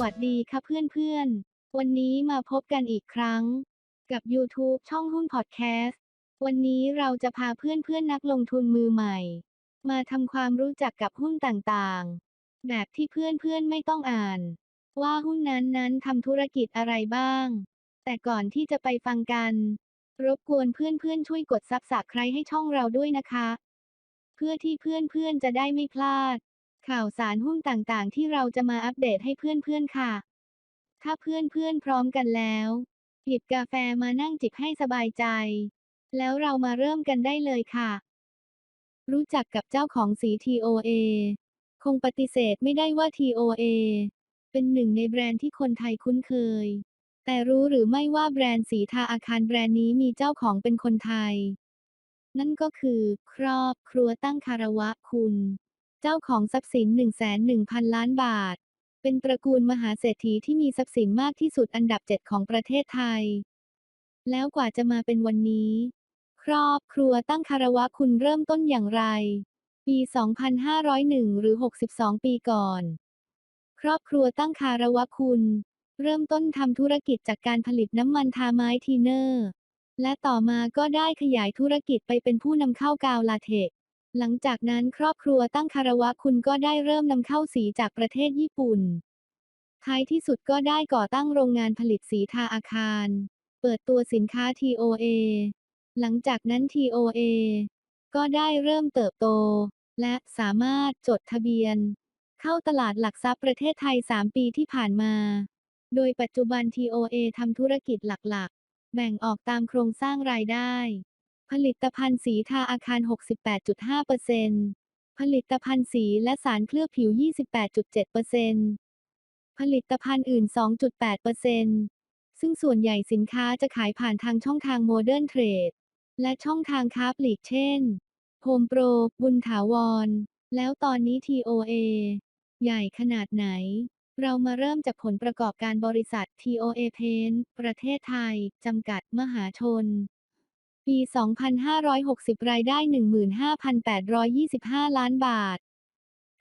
สวัสดีค่ะเพื่อนๆ วันนี้มาพบกันอีกครั้ง กับ YouTube ช่องหุ้นพอดแคสต์ วันนี้เราจะพาเพื่อนๆนักลงทุนมือใหม่ มาทำความรู้จักกับหุ้นต่างๆ แบบที่เพื่อนๆไม่ต้องอ่าน ว่าหุ้นนั้นๆทำธุรกิจอะไรบ้าง แต่ก่อนที่จะไปฟังกัน รบกวนเพื่อนๆช่วยกดซับสไครต์ให้ช่องเราด้วยนะคะ เพื่อที่เพื่อนๆจะได้ไม่พลาด ข่าวสารหุ้นต่างๆ ที่เราจะมาอัปเดตให้เพื่อนๆค่ะ ถ้าเพื่อนๆพร้อมกันแล้ว หยิบกาแฟมานั่งจิบให้สบายใจ แล้วเรามาเริ่มกันได้เลยค่ะ รู้จักกับเจ้าของสี TOA คงปฏิเสธไม่ได้ว่า TOA เป็นหนึ่งในแบรนด์ที่คนไทยคุ้นเคย แต่รู้หรือไม่ว่าแบรนด์สีทาอาคารแบรนด์นี้มีเจ้าของเป็นคนไทย นั่นก็คือ ครอบครัวตั้งคารวะคุณ เจ้าของทรัพย์สิน 11,000 ล้านบาท เป็นตระกูลมหาเศรษฐีที่มีทรัพย์สินมากที่สุดอันดับ7ของประเทศไทย แล้วกว่าจะมาเป็นวันนี้ ครอบครัวตั้งคารวะคุณเริ่มต้นอย่างไร ปี 2501 หรือ 62 ปีก่อน ครอบครัวตั้งคารวะคุณ เริ่มต้นทำธุรกิจจากการผลิตน้ำมันทาไม้ทีเนอร์ และต่อมาก็ได้ขยายธุรกิจไปเป็นผู้นำเข้ากาวลาเท็ก หลังจากนั้นครอบครัวตั้งคารวะคุณก็ได้เริ่มนำเข้าสีจากประเทศญี่ปุ่น ท้ายที่สุดก็ได้ก่อตั้งโรงงานผลิตสีทาอาคาร เปิดตัวสินค้า TOA หลังจากนั้น TOA ก็ได้เริ่มเติบโต และสามารถจดทะเบียน เข้าตลาดหลักทรัพย์ประเทศไทย 3 ปีที่ผ่านมา โดยปัจจุบัน TOA ทำธุรกิจหลักๆ แบ่งออกตามโครงสร้างรายได้ ผลิตภัณฑ์สีทาอาคาร 68.5%ผลิตภัณฑ์สีและสารเคลือบผิว 28.7%ผลิตภัณฑ์อื่น 2.8%ซึ่งส่วนใหญ่สินค้าจะขายผ่านทางช่องทางโมเดิร์นเทรดและช่องทางค้าปลีกเช่นโฮมโปร บุญถาวร แล้วตอนนี้ TOA ใหญ่ขนาดไหน เรามาเริ่มจากผลประกอบการบริษัท TOA Paint ประเทศไทย จำกัดมหาชน ปี 2560 รายได้ 15,825 ล้านบาท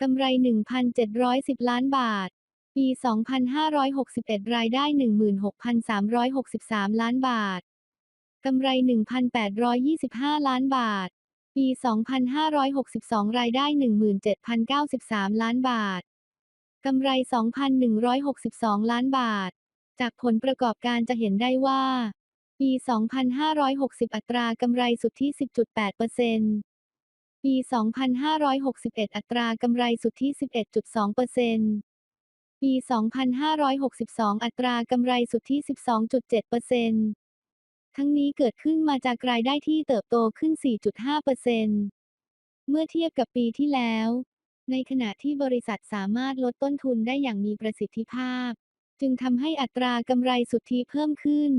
กำไร 1,710 ล้านบาท ปี 2561 รายได้ 16,363 ล้านบาท กำไร 1,825 ล้านบาท ปี 2562 รายได้ 17,093 ล้านบาท กำไร 2,162 ล้านบาท จากผลประกอบการจะเห็นได้ว่า ปี 2560 อัตรากำไรสุทธิ 10.8%ปี 2561 อัตรากำไรสุทธิ 11.2%ปี 2562 อัตรากำไรสุทธิ 12.7%ทั้งนี้เกิดขึ้นมาจากรายได้ที่เติบโตขึ้น 4.5%เมื่อเทียบกับปีที่แล้ว ในขณะที่บริษัทสามารถลดต้นทุนได้อย่างมีประสิทธิภาพ จึงทำให้อัตรากำไรสุทธิเพิ่มขึ้น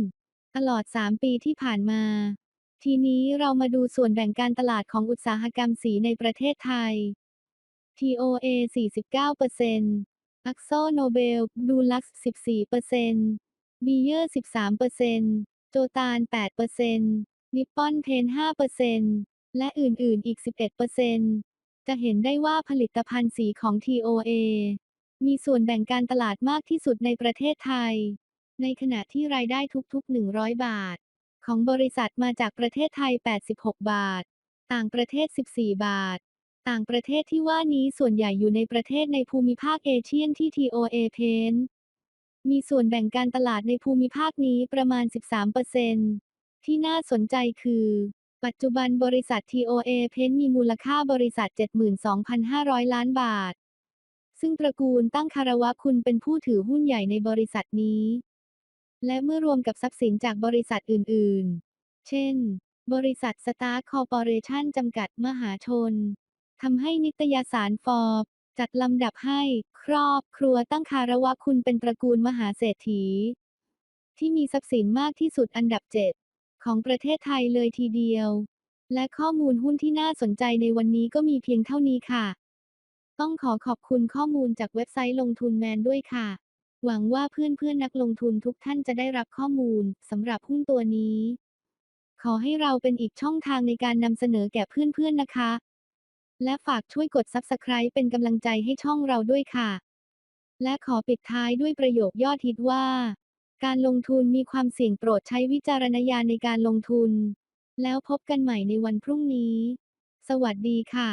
ตลอด 3 ปีที่ผ่านมา ทีนี้เรามาดูส่วนแบ่งการตลาดของอุตสาหกรรมสีในประเทศไทย TOA 49% a x o Nobel Dulux 14% b e y e r 13%โจตาน8% Nippon Paint 5%และอื่นๆ อีก 11%จะเห็นได้ว่าผลิตภัณฑ์สีของ TOA มีส่วนแบ่งการตลาดมากที่สุดในประเทศไทย ในขณะที่รายได้ทุกๆ 100 บาท ของบริษัทมาจากประเทศไทย 86 บาท ต่างประเทศ 14 บาท ต่างประเทศที่ว่านี้ส่วนใหญ่อยู่ในประเทศในภูมิภาคเอเชียนที่ TOA Pain มีส่วนแบ่งการตลาดในภูมิภาคนี้ประมาณ 13%ที่น่าสนใจคือ ปัจจุบันบริษัท TOA Pain มีมูลค่าบริษัท 72,500 ล้านบาทซึ่งตระกูลตั้งคารวะคุณเป็นผู้ถือหุ้นใหญ่ในบริษัทนี้ และเมื่อรวมกับทรัพย์สินจากบริษัทอื่น ๆ เช่น บริษัทสตาร์คอร์ปอเรชั่นจำกัดมหาชน ทำให้นิตยสารฟอร์บจัดลำดับให้ครอบครัวตั้งคารวะคุณเป็นตระกูลมหาเศรษฐี ที่มีทรัพย์สินมากที่สุดอันดับ7ของประเทศไทยเลยทีเดียว และข้อมูลหุ้นที่น่าสนใจในวันนี้ก็มีเพียงเท่านี้ค่ะ ต้องขอขอบคุณข้อมูลจากเว็บไซต์ลงทุนแมนด้วยค่ะ หวังว่าเพื่อนๆนักลงทุนทุกท่านจะได้รับข้อมูลสำหรับหุ้นตัวนี้ ขอให้เราเป็นอีกช่องทางในการนำเสนอแก่เพื่อนๆนะคะ และฝากช่วยกด Subscribe เป็นกำลังใจให้ช่องเราด้วยค่ะ และขอปิดท้ายด้วยประโยคยอดฮิตว่า การลงทุนมีความเสี่ยงโปรดใช้วิจารณญาณในการลงทุน แล้วพบกันใหม่ในวันพรุ่งนี้ สวัสดีค่ะ